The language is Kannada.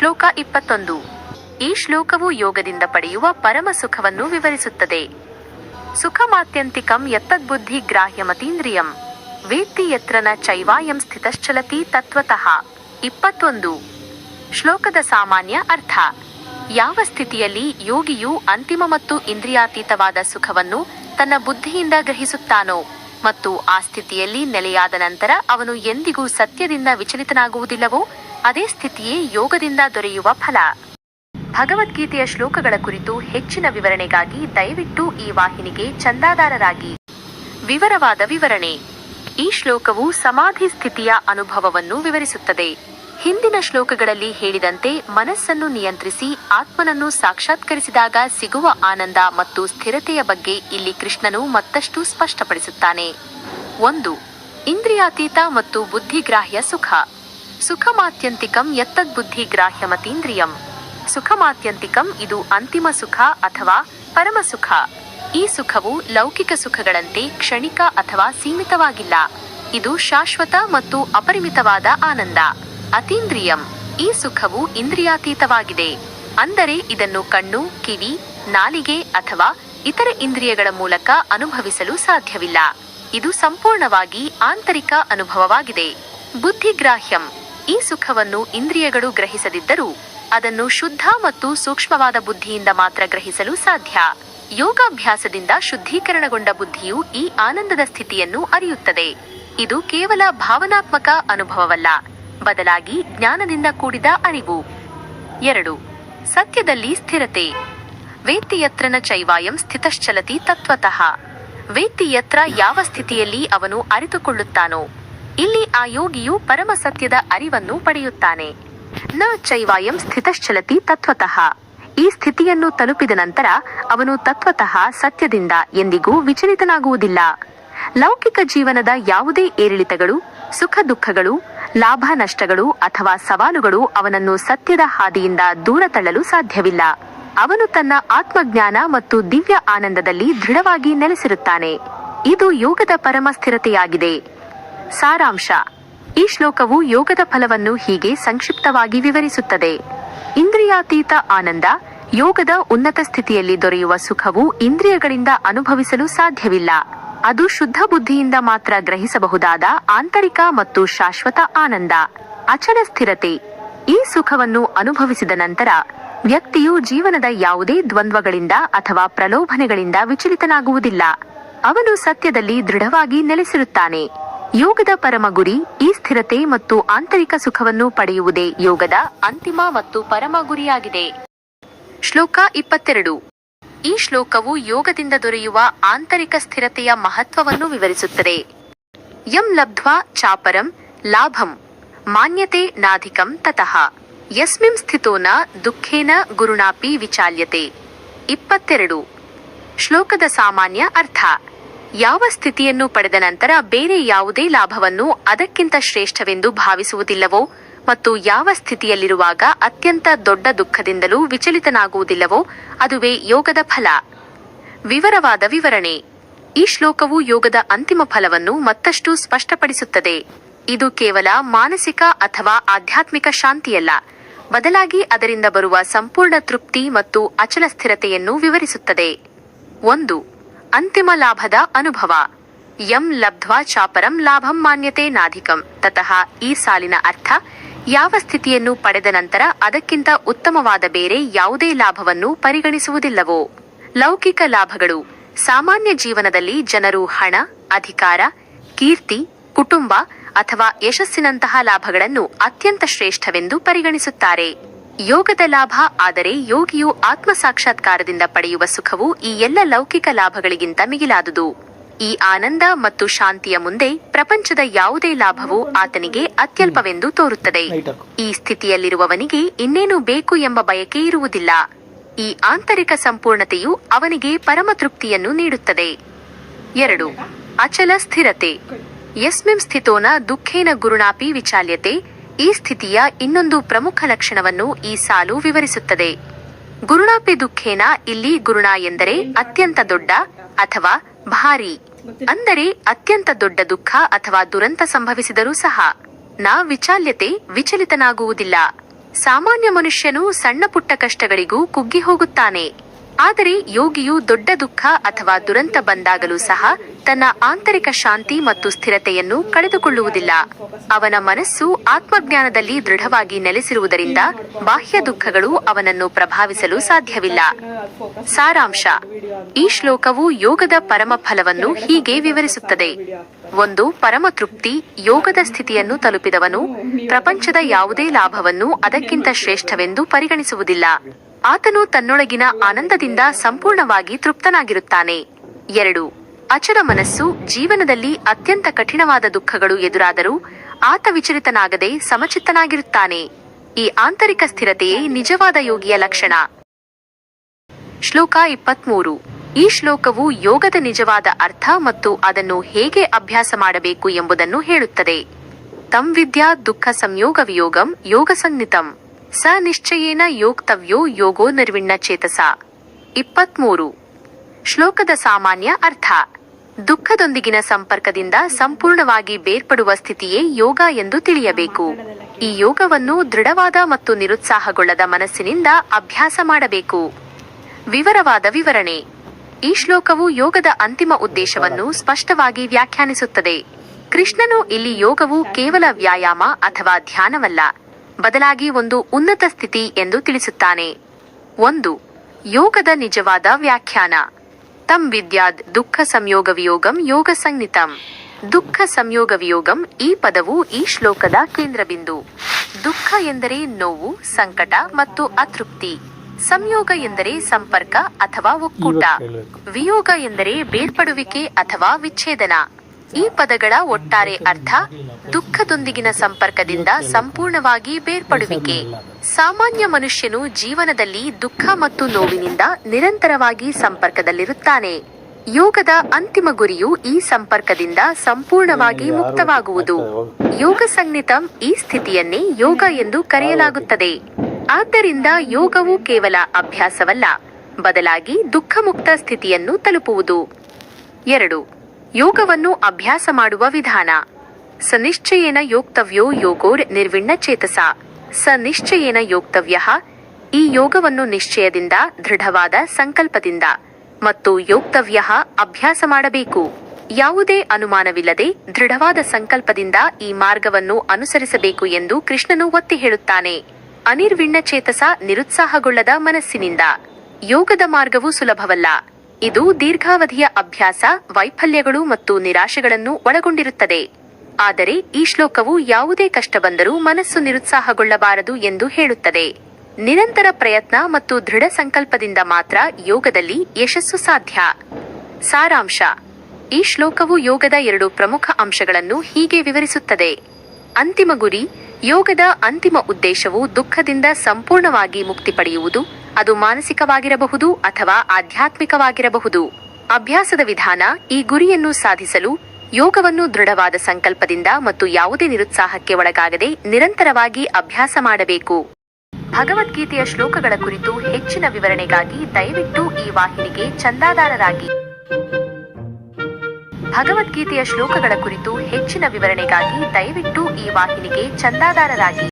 ಶ್ಲೋಕ ಇಪ್ಪತ್ತೊಂದು. ಈ ಶ್ಲೋಕವು ಯೋಗದಿಂದ ಪಡೆಯುವ ಪರಮ ಸುಖವನ್ನು ವಿವರಿಸುತ್ತದೆ. ಸುಖಮಾತ್ಯಂತಿಕಂ ಯತ್ತದ್ಬುದ್ಧಿ ಗ್ರಾಹ್ಯಮತೀಂದ್ರಿಯಂ. ವೇತ್ತಿ ಯತ್ರನ ಚೈವಾಯಂ ಸ್ಥಿತಶ್ಚಲತಿ ತತ್ವತಃ. ಇಪ್ಪತ್ತೊಂದು. ಶ್ಲೋಕದ ಸಾಮಾನ್ಯ ಅರ್ಥ. ಯಾವ ಸ್ಥಿತಿಯಲ್ಲಿ ಯೋಗಿಯು ಅಂತಿಮ ಮತ್ತು ಇಂದ್ರಿಯಾತೀತವಾದ ಸುಖವನ್ನು ತನ್ನ ಬುದ್ಧಿಯಿಂದ ಗ್ರಹಿಸುತ್ತಾನೋ ಮತ್ತು ಆ ಸ್ಥಿತಿಯಲ್ಲಿ ನೆಲೆಯಾದ ನಂತರ ಅವನು ಎಂದಿಗೂ ಸತ್ಯದಿಂದ ವಿಚಲಿತನಾಗುವುದಿಲ್ಲವೋ ಅದೇ ಸ್ಥಿತಿಯೇ ಯೋಗದಿಂದ ದೊರೆಯುವ ಫಲ. ಭಗವದ್ಗೀತೆಯ ಶ್ಲೋಕಗಳ ಕುರಿತು ಹೆಚ್ಚಿನ ವಿವರಣೆಗಾಗಿ ದಯವಿಟ್ಟು ಈ ವಾಹಿನಿಗೆ ಚಂದಾದಾರರಾಗಿ. ವಿವರವಾದ ವಿವರಣೆ. ಈ ಶ್ಲೋಕವು ಸಮಾಧಿ ಸ್ಥಿತಿಯ ಅನುಭವವನ್ನು ವಿವರಿಸುತ್ತದೆ. ಹಿಂದಿನ ಶ್ಲೋಕಗಳಲ್ಲಿ ಹೇಳಿದಂತೆ ಮನಸ್ಸನ್ನು ನಿಯಂತ್ರಿಸಿ ಆತ್ಮನನ್ನು ಸಾಕ್ಷಾತ್ಕರಿಸಿದಾಗ ಸಿಗುವ ಆನಂದ ಮತ್ತು ಸ್ಥಿರತೆಯ ಬಗ್ಗೆ ಇಲ್ಲಿ ಕೃಷ್ಣನು ಮತ್ತಷ್ಟು ಸ್ಪಷ್ಟಪಡಿಸುತ್ತಾನೆ. ಒಂದು, ಇಂದ್ರಿಯಾತೀತ ಮತ್ತು ಬುದ್ಧಿಗ್ರಾಹ್ಯ ಸುಖ. ಸುಖಮಾತ್ಯಂತಿಕಂ ಯತ್ತದ್ಬುದ್ಧಿ ಗ್ರಾಹ್ಯಮತೀಂದ್ರಿಯಂ. ಸುಖಮಾತ್ಯಂತಿಕಂ ಇದು ಅಂತಿಮ ಸುಖ ಅಥವಾ ಪರಮ ಸುಖ. ಈ ಸುಖವು ಲೌಕಿಕ ಸುಖಗಳಂತೆ ಕ್ಷಣಿಕ ಅಥವಾ ಸೀಮಿತವಾಗಿಲ್ಲ. ಇದು ಶಾಶ್ವತ ಮತ್ತು ಅಪರಿಮಿತವಾದ ಆನಂದ. ಅತೀಂದ್ರಿಯಂ. ಈ ಸುಖವು ಇಂದ್ರಿಯಾತೀತವಾಗಿದೆ. ಅಂದರೆ ಇದನ್ನು ಕಣ್ಣು, ಕಿವಿ, ನಾಲಿಗೆ ಅಥವಾ ಇತರ ಇಂದ್ರಿಯಗಳ ಮೂಲಕ ಅನುಭವಿಸಲು ಸಾಧ್ಯವಿಲ್ಲ. ಇದು ಸಂಪೂರ್ಣವಾಗಿ ಆಂತರಿಕ ಅನುಭವವಾಗಿದೆ. ಬುದ್ಧಿಗ್ರಾಹ್ಯಂ. ಈ ಸುಖವನ್ನು ಇಂದ್ರಿಯಗಳು ಗ್ರಹಿಸದಿದ್ದರೂ ಅದನ್ನು ಶುದ್ಧ ಮತ್ತು ಸೂಕ್ಷ್ಮವಾದ ಬುದ್ಧಿಯಿಂದ ಮಾತ್ರ ಗ್ರಹಿಸಲು ಸಾಧ್ಯ. ಯೋಗಾಭ್ಯಾಸದಿಂದ ಶುದ್ಧೀಕರಣಗೊಂಡ ಬುದ್ಧಿಯು ಈ ಆನಂದದ ಸ್ಥಿತಿಯನ್ನು ಅರಿಯುತ್ತದೆ. ಇದು ಕೇವಲ ಭಾವನಾತ್ಮಕ ಅನುಭವವಲ್ಲ, ಬದಲಾಗಿ ಜ್ಞಾನದಿಂದ ಕೂಡಿದ ಅರಿವು. ಎರಡು, ಸತ್ಯದಲ್ಲಿ ಸ್ಥಿರತೆ. ವೇತ್ತಿಯತ್ರನ ಚೈವಾಯಂ ಸ್ಥಿತಶ್ಚಲತಿ ತತ್ವತಃ. ವೇತ್ತಿಯತ್ರ ಯಾವ ಸ್ಥಿತಿಯಲ್ಲಿ ಅವನು ಅರಿತುಕೊಳ್ಳುತ್ತಾನೋ ಇಲ್ಲಿ ಆ ಯೋಗಿಯು ಪರಮ ಸತ್ಯದ ಅರಿವನ್ನು ಪಡೆಯುತ್ತಾನೆ. ನ ಚೈವಾಯಂ ಸ್ಥಿತಶ್ಚಲತಿ ತತ್ವತಃ. ಈ ಸ್ಥಿತಿಯನ್ನು ತಲುಪಿದ ನಂತರ ಅವನು ತತ್ವತಃ ಸತ್ಯದಿಂದ ಎಂದಿಗೂ ವಿಚಲಿತನಾಗುವುದಿಲ್ಲ. ಲೌಕಿಕ ಜೀವನದ ಯಾವುದೇ ಏರಿಳಿತಗಳು, ಸುಖ ದುಃಖಗಳು, ಲಾಭ ನಷ್ಟಗಳು ಅಥವಾ ಸವಾಲುಗಳು ಅವನನ್ನು ಸತ್ಯದ ಹಾದಿಯಿಂದ ದೂರ ತಳ್ಳಲು ಸಾಧ್ಯವಿಲ್ಲ. ಅವನು ತನ್ನ ಆತ್ಮಜ್ಞಾನ ಮತ್ತು ದಿವ್ಯ ಆನಂದದಲ್ಲಿ ದೃಢವಾಗಿ ನೆಲೆಸಿರುತ್ತಾನೆ. ಇದು ಯೋಗದ ಪರಮ ಸ್ಥಿರತೆಯಾಗಿದೆ. ಸಾರಾಂಶ. ಈ ಶ್ಲೋಕವು ಯೋಗದ ಫಲವನ್ನು ಹೀಗೆ ಸಂಕ್ಷಿಪ್ತವಾಗಿ ವಿವರಿಸುತ್ತದೆ. ಇಂದ್ರಿಯಾತೀತ ಆನಂದ, ಯೋಗದ ಉನ್ನತ ಸ್ಥಿತಿಯಲ್ಲಿ ದೊರೆಯುವ ಸುಖವು ಇಂದ್ರಿಯಗಳಿಂದ ಅನುಭವಿಸಲು ಸಾಧ್ಯವಿಲ್ಲ. ಅದು ಶುದ್ಧ ಬುದ್ಧಿಯಿಂದ ಮಾತ್ರ ಗ್ರಹಿಸಬಹುದಾದ ಆಂತರಿಕ ಮತ್ತು ಶಾಶ್ವತ ಆನಂದ. ಅಚಲ ಸ್ಥಿರತೆ. ಈ ಸುಖವನ್ನು ಅನುಭವಿಸಿದ ನಂತರ ವ್ಯಕ್ತಿಯು ಜೀವನದ ಯಾವುದೇ ದ್ವಂದ್ವಗಳಿಂದ ಅಥವಾ ಪ್ರಲೋಭನೆಗಳಿಂದ ವಿಚಲಿತನಾಗುವುದಿಲ್ಲ. ಅವನು ಸತ್ಯದಲ್ಲಿ ದೃಢವಾಗಿ ನೆಲೆಸಿರುತ್ತಾನೆ. ಯೋಗದ ಪರಮ ಗುರಿ ಈ ಸ್ಥಿರತೆ ಮತ್ತು ಆಂತರಿಕ ಸುಖವನ್ನು ಪಡೆಯುವುದೇ ಯೋಗದ ಅಂತಿಮ ಮತ್ತು ಪರಮ ಗುರಿಯಾಗಿದೆ. ಶ್ಲೋಕ ಇಪ್ಪತ್ತೆರಡು. ಈ ಶ್ಲೋಕವು ಯೋಗದಿಂದ ದೊರೆಯುವ ಆಂತರಿಕ ಸ್ಥಿರತೆಯ ಮಹತ್ವವನ್ನು ವಿವರಿಸುತ್ತದೆ. ಯಂ ಲಬ್ಧ್ವಾ ಚಾಪರಂ ಲಾಭಂ ಮಾನ್ಯತೆ ನಾಧಿಕಂ ತತಃ. ಯಸ್ಮಿಂ ಸ್ಥಿತೋನ ದುಃಖೇನ ಗುರುಣಾಪಿ ವಿಚಾಲ್ಯತೆ. ಇಪ್ಪತ್ತೆರಡು. ಶ್ಲೋಕದ ಸಾಮಾನ್ಯ ಅರ್ಥ. ಯಾವ ಸ್ಥಿತಿಯನ್ನು ಪಡೆದ ನಂತರ ಬೇರೆ ಯಾವುದೇ ಲಾಭವನ್ನು ಅದಕ್ಕಿಂತ ಶ್ರೇಷ್ಠವೆಂದು ಭಾವಿಸುವುದಿಲ್ಲವೋ ಮತ್ತು ಯಾವ ಸ್ಥಿತಿಯಲ್ಲಿರುವಾಗ ಅತ್ಯಂತ ದೊಡ್ಡ ದುಃಖದಿಂದಲೂ ವಿಚಲಿತನಾಗುವುದಿಲ್ಲವೋ ಅದುವೇ ಯೋಗದ ಫಲ. ವಿವರವಾದ ವಿವರಣೆ. ಈ ಶ್ಲೋಕವು ಯೋಗದ ಅಂತಿಮ ಫಲವನ್ನು ಮತ್ತಷ್ಟು ಸ್ಪಷ್ಟಪಡಿಸುತ್ತದೆ. ಇದು ಕೇವಲ ಮಾನಸಿಕ ಅಥವಾ ಆಧ್ಯಾತ್ಮಿಕ ಶಾಂತಿಯಲ್ಲ. ಬದಲಾಗಿ ಅದರಿಂದ ಬರುವ ಸಂಪೂರ್ಣ ತೃಪ್ತಿ ಮತ್ತು ಅಚಲ ಸ್ಥಿರತೆಯನ್ನು ವಿವರಿಸುತ್ತದೆ. ಒಂದು ಅಂತಿಮ ಲಾಭದ ಅನುಭವ. ಯಂ ಲಬ್ಧ್ವಾ ಚಾಪರಂ ಲಾಭಂ ಮಾನ್ಯತೆ ನಾಧಿಕಂ. ತತಃ ಈ ಸಾಲಿನ ಅರ್ಥ, ಯಾವ ಸ್ಥಿತಿಯನ್ನು ಪಡೆದ ನಂತರ ಅದಕ್ಕಿಂತ ಉತ್ತಮವಾದ ಬೇರೆ ಯಾವುದೇ ಲಾಭವನ್ನು ಪರಿಗಣಿಸುವುದಿಲ್ಲವೋ. ಲೌಕಿಕ ಲಾಭಗಳು, ಸಾಮಾನ್ಯ ಜೀವನದಲ್ಲಿ ಜನರು ಹಣ, ಅಧಿಕಾರ, ಕೀರ್ತಿ, ಕುಟುಂಬ ಅಥವಾ ಯಶಸ್ಸಿನಂತಹ ಲಾಭಗಳನ್ನು ಅತ್ಯಂತ ಶ್ರೇಷ್ಠವೆಂದು ಪರಿಗಣಿಸುತ್ತಾರೆ. ಯೋಗದ ಲಾಭ, ಆದರೆ ಯೋಗಿಯು ಆತ್ಮ ಸಾಕ್ಷಾತ್ಕಾರದಿಂದ ಪಡೆಯುವ ಸುಖವು ಈ ಎಲ್ಲ ಲೌಕಿಕ ಲಾಭಗಳಿಗಿಂತ ಮಿಗಿಲಾದುದು. ಈ ಆನಂದ ಮತ್ತು ಶಾಂತಿಯ ಮುಂದೆ ಪ್ರಪಂಚದ ಯಾವುದೇ ಲಾಭವು ಆತನಿಗೆ ಅತ್ಯಲ್ಪವೆಂದು ತೋರುತ್ತದೆ. ಈ ಸ್ಥಿತಿಯಲ್ಲಿರುವವನಿಗೆ ಇನ್ನೇನು ಬೇಕು ಎಂಬ ಬಯಕೆ ಇರುವುದಿಲ್ಲ. ಈ ಆಂತರಿಕ ಸಂಪೂರ್ಣತೆಯು ಅವನಿಗೆ ಪರಮ ತೃಪ್ತಿಯನ್ನು ನೀಡುತ್ತದೆ. ಎರಡು. ಅಚಲ ಸ್ಥಿರತೆ. ಯಸ್ಮಿಂ ಸ್ಥಿತೋನ ದುಃಖೇನ ಗುರುಣಾಪಿ ವಿಚಾಲ್ಯತೆ ಈ ಸ್ಥಿತಿಯ ಇನ್ನೊಂದು ಪ್ರಮುಖ ಲಕ್ಷಣವನ್ನು ಈ ಸಾಲು ವಿವರಿಸುತ್ತದೆ. ಗುರುಣಾಪಿ ದುಃಖೇನ ಇಲ್ಲಿ ಗುರುಣ ಎಂದರೆ ಅತ್ಯಂತ ದೊಡ್ಡ ಅಥವಾ ಭಾರಿ. ಅಂದರೆ ಅತ್ಯಂತ ದೊಡ್ಡ ದುಃಖ ಅಥವಾ ದುರಂತ ಸಂಭವಿಸಿದರೂ ಸಹ. ನಾ ವಿಚಾಲ್ಯತೆ ವಿಚಲಿತನಾಗುವುದಿಲ್ಲ. ಸಾಮಾನ್ಯ ಮನುಷ್ಯನು ಸಣ್ಣ ಪುಟ್ಟ ಕಷ್ಟಗಳಿಗೂ ಕುಗ್ಗಿ ಹೋಗುತ್ತಾನೆ. ಆದರೆ ಯೋಗಿಯು ದೊಡ್ಡ ದುಃಖ ಅಥವಾ ದುರಂತ ಬಂದಾಗಲೂ ಸಹ ತನ್ನ ಆಂತರಿಕ ಶಾಂತಿ ಮತ್ತು ಸ್ಥಿರತೆಯನ್ನು ಕಳೆದುಕೊಳ್ಳುವುದಿಲ್ಲ. ಅವನ ಮನಸ್ಸು ಆತ್ಮಜ್ಞಾನದಲ್ಲಿ ದೃಢವಾಗಿ ನೆಲೆಸಿರುವುದರಿಂದ ಬಾಹ್ಯ ದುಃಖಗಳು ಅವನನ್ನು ಪ್ರಭಾವಿಸಲು ಸಾಧ್ಯವಿಲ್ಲ. ಸಾರಾಂಶ. ಈ ಶ್ಲೋಕವು ಯೋಗದ ಪರಮ ಫಲವನ್ನು ಹೀಗೆ ವಿವರಿಸುತ್ತದೆ. ಒಂದು, ಪರಮ ತೃಪ್ತಿ ಯೋಗದ ಸ್ಥಿತಿಯನ್ನು ತಲುಪಿದವನು ಪ್ರಪಂಚದ ಯಾವುದೇ ಲಾಭವನ್ನು ಅದಕ್ಕಿಂತ ಶ್ರೇಷ್ಠವೆಂದು ಪರಿಗಣಿಸುವುದಿಲ್ಲ. ಆತನು ತನ್ನೊಳಗಿನ ಆನಂದದಿಂದ ಸಂಪೂರ್ಣವಾಗಿ ತೃಪ್ತನಾಗಿರುತ್ತಾನೆ. ಎರಡು. ಅಚಲ ಮನಸ್ಸು ಜೀವನದಲ್ಲಿ ಅತ್ಯಂತ ಕಠಿಣವಾದ ದುಃಖಗಳು ಎದುರಾದರೂ ಆತ ವಿಚಲಿತನಾಗದೆ ಸಮಚಿತ್ತನಾಗಿರುತ್ತಾನೆ. ಈ ಆಂತರಿಕ ಸ್ಥಿರತೆಯೇ ನಿಜವಾದ ಯೋಗಿಯ ಲಕ್ಷಣ. ಶ್ಲೋಕ ಇಪ್ಪತ್ಮೂರು. ಈ ಶ್ಲೋಕವು ಯೋಗದ ನಿಜವಾದ ಅರ್ಥ ಮತ್ತು ಅದನ್ನು ಹೇಗೆ ಅಭ್ಯಾಸ ಮಾಡಬೇಕು ಎಂಬುದನ್ನು ಹೇಳುತ್ತದೆ. ತಂ ವಿದ್ಯಾ ದುಃಖ ಸಂಯೋಗ ವಿಯೋಗಂ ಯೋಗ ಸ ನಿಶ್ಚಯೇನ ಯೋಕ್ತವ್ಯೋ ಯೋಗೋ ನಿರ್ವಿಣ್ಣ ಚೇತಸ. ಇಪ್ಪತ್ಮೂರು. ಶ್ಲೋಕದ ಸಾಮಾನ್ಯ ಅರ್ಥ. ದುಃಖದೊಂದಿಗಿನ ಸಂಪರ್ಕದಿಂದ ಸಂಪೂರ್ಣವಾಗಿ ಬೇರ್ಪಡುವ ಸ್ಥಿತಿಯೇ ಯೋಗ ಎಂದು ತಿಳಿಯಬೇಕು. ಈ ಯೋಗವನ್ನು ದೃಢವಾದ ಮತ್ತು ನಿರುತ್ಸಾಹಗೊಳ್ಳದ ಮನಸ್ಸಿನಿಂದ ಅಭ್ಯಾಸ ಮಾಡಬೇಕು. ವಿವರವಾದ ವಿವರಣೆ. ಈ ಶ್ಲೋಕವು ಯೋಗದ ಅಂತಿಮ ಉದ್ದೇಶವನ್ನು ಸ್ಪಷ್ಟವಾಗಿ ವ್ಯಾಖ್ಯಾನಿಸುತ್ತದೆ. ಕೃಷ್ಣನು ಇಲ್ಲಿ ಯೋಗವು ಕೇವಲ ವ್ಯಾಯಾಮ ಅಥವಾ ಧ್ಯಾನವಲ್ಲ. ಬದಲಾಗಿ ಒಂದು ಉನ್ನತ ಸ್ಥಿತಿ ಎಂದು ತಿಳಿಸುತ್ತಾನೆ. ಒಂದು ಯೋಗದ ನಿಜವಾದ ವ್ಯಾಖ್ಯಾನ. ತಂ ವಿದ್ಯಾದ್ ದುಃಖ ಸಂಯೋಗ ವಿಯೋಗಂ ಯೋಗ ಸಂಹಿತಂ. ದುಃಖ ಸಂಯೋಗ ವಿಯೋಗಂ ಈ ಪದವು ಈ ಶ್ಲೋಕದ ಕೇಂದ್ರಬಿಂದು. ದುಃಖ ಎಂದರೆ ನೋವು ಸಂಕಟ ಮತ್ತು ಅತೃಪ್ತಿ. ಸಂಯೋಗ ಎಂದರೆ ಸಂಪರ್ಕ ಅಥವಾ ಒಕ್ಕೂಟ. ವಿಯೋಗ ಎಂದರೆ ಬೇರ್ಪಡುವಿಕೆ ಅಥವಾ ವಿಚ್ಛೇದನ. ಈ ಪದಗಳ ಒಟ್ಟಾರೆ ಅರ್ಥ ದುಃಖದೊಂದಿಗಿನ ಸಂಪರ್ಕದಿಂದ ಸಂಪೂರ್ಣವಾಗಿ ಬೇರ್ಪಡುವಿಕೆ. ಸಾಮಾನ್ಯ ಮನುಷ್ಯನು ಜೀವನದಲ್ಲಿ ದುಃಖ ಮತ್ತು ನೋವಿನಿಂದ ನಿರಂತರವಾಗಿ ಸಂಪರ್ಕದಲ್ಲಿರುತ್ತಾನೆ. ಯೋಗದ ಅಂತಿಮ ಗುರಿಯು ಈ ಸಂಪರ್ಕದಿಂದ ಸಂಪೂರ್ಣವಾಗಿ ಮುಕ್ತವಾಗುವುದು. ಯೋಗ ಈ ಸ್ಥಿತಿಯನ್ನೇ ಯೋಗ ಎಂದು ಕರೆಯಲಾಗುತ್ತದೆ. ಆದ್ದರಿಂದ ಯೋಗವು ಕೇವಲ ಅಭ್ಯಾಸವಲ್ಲ, ಬದಲಾಗಿ ದುಃಖಮುಕ್ತ ಸ್ಥಿತಿಯನ್ನು ತಲುಪುವುದು. ಎರಡು, ಯೋಗವನ್ನು ಅಭ್ಯಾಸ ಮಾಡುವ ವಿಧಾನ. ಸ ನಿಶ್ಚಯೇನ ಯೋಕ್ತವ್ಯೋ ಯೋಗೋರ್ ನಿರ್ವಿಣ್ಣ ಚೇತಸ ಸ ನಿಶ್ಚಯೇನ ಯೋಕ್ತವ್ಯ ಈ ಯೋಗವನ್ನು ನಿಶ್ಚಯದಿಂದ, ದೃಢವಾದ ಸಂಕಲ್ಪದಿಂದ ಮತ್ತು ಯೋಕ್ತವ್ಯ ಅಭ್ಯಾಸ ಮಾಡಬೇಕು. ಯಾವುದೇ ಅನುಮಾನವಿಲ್ಲದೆ ದೃಢವಾದ ಸಂಕಲ್ಪದಿಂದ ಈ ಮಾರ್ಗವನ್ನು ಅನುಸರಿಸಬೇಕು ಎಂದು ಕೃಷ್ಣನು ಒತ್ತಿ ಹೇಳುತ್ತಾನೆ. ಅನಿರ್ವಿಣ್ಣ ಚೇತಸ ನಿರುತ್ಸಾಹಗೊಳ್ಳದ ಮನಸ್ಸಿನಿಂದ. ಯೋಗದ ಮಾರ್ಗವು ಸುಲಭವಲ್ಲ. ಇದು ದೀರ್ಘಾವಧಿಯ ಅಭ್ಯಾಸ, ವೈಫಲ್ಯಗಳು ಮತ್ತು ನಿರಾಶೆಗಳನ್ನು ಒಳಗೊಂಡಿರುತ್ತದೆ. ಆದರೆ ಈ ಶ್ಲೋಕವು ಯಾವುದೇ ಕಷ್ಟ ಬಂದರೂ ಮನಸ್ಸು ನಿರುತ್ಸಾಹಗೊಳ್ಳಬಾರದು ಎಂದು ಹೇಳುತ್ತದೆ. ನಿರಂತರ ಪ್ರಯತ್ನ ಮತ್ತು ದೃಢ ಸಂಕಲ್ಪದಿಂದ ಮಾತ್ರ ಯೋಗದಲ್ಲಿ ಯಶಸ್ಸು ಸಾಧ್ಯ. ಸಾರಾಂಶ. ಈ ಶ್ಲೋಕವು ಯೋಗದ ಎರಡು ಪ್ರಮುಖ ಅಂಶಗಳನ್ನು ಹೀಗೆ ವಿವರಿಸುತ್ತದೆ. ಅಂತಿಮ ಗುರಿ, ಯೋಗದ ಅಂತಿಮ ಉದ್ದೇಶವು ದುಃಖದಿಂದ ಸಂಪೂರ್ಣವಾಗಿ ಮುಕ್ತಿ ಪಡೆಯುವುದು, ಅದು ಮಾನಸಿಕವಾಗಿರಬಹುದು ಅಥವಾ ಆಧ್ಯಾತ್ಮಿಕವಾಗಿರಬಹುದು. ಅಭ್ಯಾಸದ ವಿಧಾನ, ಈ ಗುರಿಯನ್ನು ಸಾಧಿಸಲು ಯೋಗವನ್ನು ದೃಢವಾದ ಸಂಕಲ್ಪದಿಂದ ಮತ್ತು ಯಾವುದೇ ನಿರುತ್ಸಾಹಕ್ಕೆ ಒಳಗಾಗದೆ ನಿರಂತರವಾಗಿ ಅಭ್ಯಾಸ ಮಾಡಬೇಕು. ಭಗವದ್ಗೀತೆಯ ಶ್ಲೋಕಗಳ ಕುರಿತು ಹೆಚ್ಚಿನ ವಿವರಣೆಗಾಗಿ ದಯವಿಟ್ಟು ಈ ವಾಹಿನಿಗೆ ಚಂದಾದಾರರಾಗಿ. ಭಗವದ್ಗೀತೆಯ ಶ್ಲೋಕಗಳ ಕುರಿತು ಹೆಚ್ಚಿನ ವಿವರಣೆಗಾಗಿ ದಯವಿಟ್ಟು ಈ ವಾಹಿನಿಗೆ ಚಂದಾದಾರರಾಗಿ.